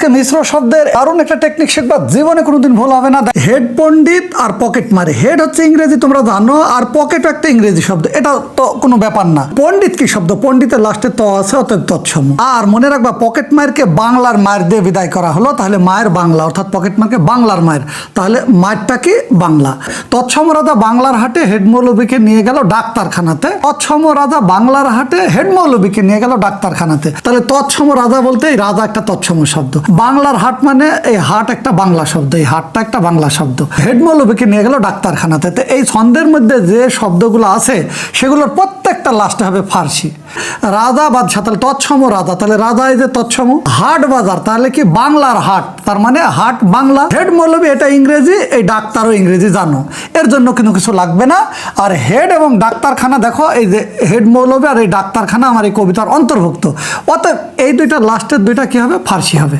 আজকে মিশ্র শব্দের দারুণ একটা টেকনিক শিখবা, জীবনে কোনোদিন ভুল হবে না। হেড পণ্ডিত আর পকেট মারে। হেড হচ্ছে ইংরেজি, তোমরা জানো, আর পকেট একটা ইংরেজি শব্দ। এটা তো কোনো ব্যাপার না। পণ্ডিত কি শব্দ? পণ্ডিতের লাস্টে ত আছে, অতএব তৎসম। আর মনে রাখবা পকেট মারকে বাংলার মায়ের দিয়ে বিদায় করা হলো, তাহলে মায়ের বাংলা, অর্থাৎ পকেট মারকে বাংলার মায়ের। তাহলে মায়েরটা কি? বাংলা। তৎসম রাজা বাংলার হাটে হেড মৌলবীকে নিয়ে গেল ডাক্তারখানাতে। তৎসম রাজা বাংলার হাটে হেড মৌলবীকে নিয়ে গেল ডাক্তারখানাতে। তাহলে তৎসম রাজা বলতে এই রাজা একটা তৎসম শব্দ। বাংলার হাট মানে এই হাট একটা বাংলা শব্দ, এই হাটটা একটা বাংলা শব্দ। হেড মৌলবীকে নিয়ে গেল ডাক্তারখানাতে। তো এই ছন্দের মধ্যে যে শব্দগুলো আছে, সেগুলোর প্রত্যেকটা লাস্টে হবে ফার্সি। রাজা বাদশাহ, তাহলে তৎসম রাজা, তাহলে রাজা এই যে তৎসম। হাট বাজার, তাহলে কি বাংলার হাট? তার মানে হাট বাংলা। হেড এটা ইংরেজি, এই ডাক্তারও ইংরেজি জানো। এর জন্য কিন্তু কিছু লাগবে না। আর হেড এবং ডাক্তারখানা, দেখো, এই যে হেড আর এই ডাক্তারখানা আমার এই কবিতার অন্তর্ভুক্ত। অতএব এই দুইটা লাস্টের দুইটা কি হবে? ফার্সি হবে।